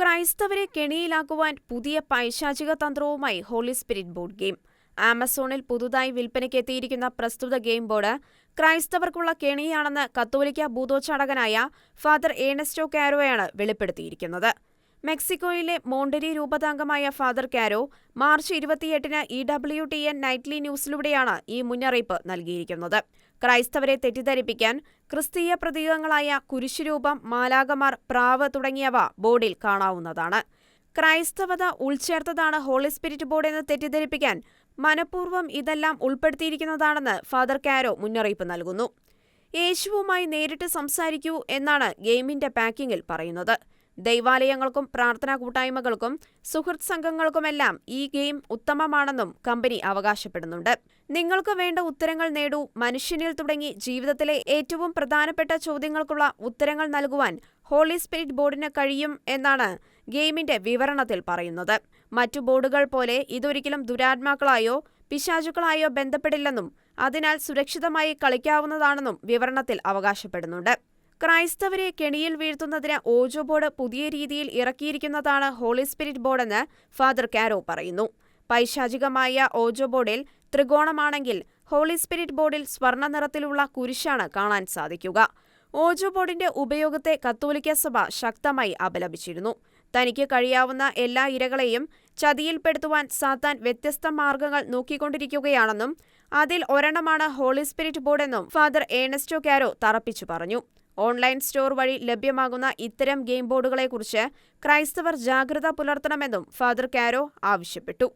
ക്രൈസ്തവരെ കെണിയിലാക്കുവാൻ പുതിയ പൈശാചിക തന്ത്രവുമായി ഹോളി സ്പിരിറ്റ് ബോർഡ് ഗെയിം. ആമസോണിൽ പുതുതായി വിൽപ്പനയ്ക്കെത്തിയിരിക്കുന്ന പ്രസ്തുത ഗെയിം ബോർഡ് ക്രൈസ്തവർക്കുള്ള കെണിയാണെന്ന് കത്തോലിക്ക ഭൂതോച്ചാടകനായ ഫാദർ ഏണസ്റ്റോ കാരോയാണ് വെളിപ്പെടുത്തിയിരിക്കുന്നത്. മെക്സിക്കോയിലെ മോണ്ടരി രൂപതാംഗമായ ഫാദർ കാരോ മാർച്ച് ഇരുപത്തിയെട്ടിന് E W T N nightly ന്യൂസിലൂടെയാണ് ഈ മുന്നറിയിപ്പ് നൽകിയിരിക്കുന്നത്. ക്രൈസ്തവരെ തെറ്റിദ്ധരിപ്പിക്കാൻ ക്രിസ്തീയ പ്രതീകങ്ങളായ കുരിശുരൂപം മാലാകമാർ പ്രാവ് തുടങ്ങിയവ ബോർഡിൽ കാണാവുന്നതാണ്. ക്രൈസ്തവത ഉൾച്ചേർത്തതാണ് ഹോളി സ്പിരിറ്റ് ബോർഡ് എന്ന് തെറ്റിദ്ധരിപ്പിക്കാൻ മനഃപൂർവം ഇതെല്ലാം ഉൾപ്പെടുത്തിയിരിക്കുന്നതാണെന്ന് ഫാദർ കാരോ മുന്നറിയിപ്പ് നൽകുന്നു. യേശുവുമായി നേരിട്ട് സംസാരിക്കൂ എന്നാണ് ഗെയിമിന്റെ പാക്കിങ്ങിൽ പറയുന്നത്. ദൈവാലയങ്ങൾക്കും പ്രാർത്ഥനാ കൂട്ടായ്മകൾക്കും സുഹൃത് സംഘങ്ങൾക്കുമെല്ലാം ഈ ഗെയിം ഉത്തമമാണെന്നും കമ്പനി അവകാശപ്പെടുന്നുണ്ട്. നിങ്ങൾക്ക് വേണ്ട ഉത്തരങ്ങൾ നേടൂ. മനുഷ്യനിൽ തുടങ്ങി ജീവിതത്തിലെ ഏറ്റവും പ്രധാനപ്പെട്ട ചോദ്യങ്ങൾക്കുള്ള ഉത്തരങ്ങൾ നൽകുവാൻ ഹോളി സ്പിരിറ്റ് ബോർഡിന് കഴിയും എന്നാണ് ഗെയിമിന്റെ വിവരണത്തിൽ പറയുന്നത്. മറ്റു ബോർഡുകൾ പോലെ ഇതൊരിക്കലും ദുരാത്മാക്കളായോ പിശാചുക്കളായോ ബന്ധപ്പെടില്ലെന്നും അതിനാൽ സുരക്ഷിതമായി കളിക്കാവുന്നതാണെന്നും വിവരണത്തിൽ അവകാശപ്പെടുന്നുണ്ട്. ക്രൈസ്തവരെ കെണിയിൽ വീഴ്ത്തുന്നതിന് ഓജോ ബോർഡ് പുതിയ രീതിയിൽ ഇറക്കിയിരിക്കുന്നതാണ് ഹോളി സ്പിരിറ്റ് ബോർഡെന്ന് ഫാദർ കാരോ പറയുന്നു. പൈശാചികമായ ഓജോ ബോർഡിൽ ത്രികോണമാണെങ്കിൽ ഹോളി സ്പിരിറ്റ് ബോർഡിൽ സ്വർണ നിറത്തിലുള്ള കുരിശാണ് കാണാൻ സാധിക്കുക. ഓജോ ബോർഡിന്റെ ഉപയോഗത്തെ കത്തോലിക്ക സഭ ശക്തമായി അപലപിച്ചിരുന്നു. തനിക്ക് കഴിയാവുന്ന എല്ലാ ഇരകളെയും ചതിയിൽപ്പെടുത്തുവാൻ സാത്താൻ വ്യത്യസ്ത മാർഗങ്ങൾ നോക്കിക്കൊണ്ടിരിക്കുകയാണെന്നും അതിൽ ഒരെണ്ണമാണ് ഹോളി സ്പിരിറ്റ് ബോർഡെന്നും ഫാദർ ഏണസ്റ്റോ കാരോ തറപ്പിച്ചു പറഞ്ഞു. ഓൺലൈൻ സ്റ്റോർ വഴി ലഭ്യമാകുന്ന ഇത്തരം ഗെയിം ബോർഡുകളെക്കുറിച്ച് ക്രൈസ്തവർ ജാഗ്രത പുലർത്തണമെന്നും ഫാദർ കാരോ ആവശ്യപ്പെട്ടു.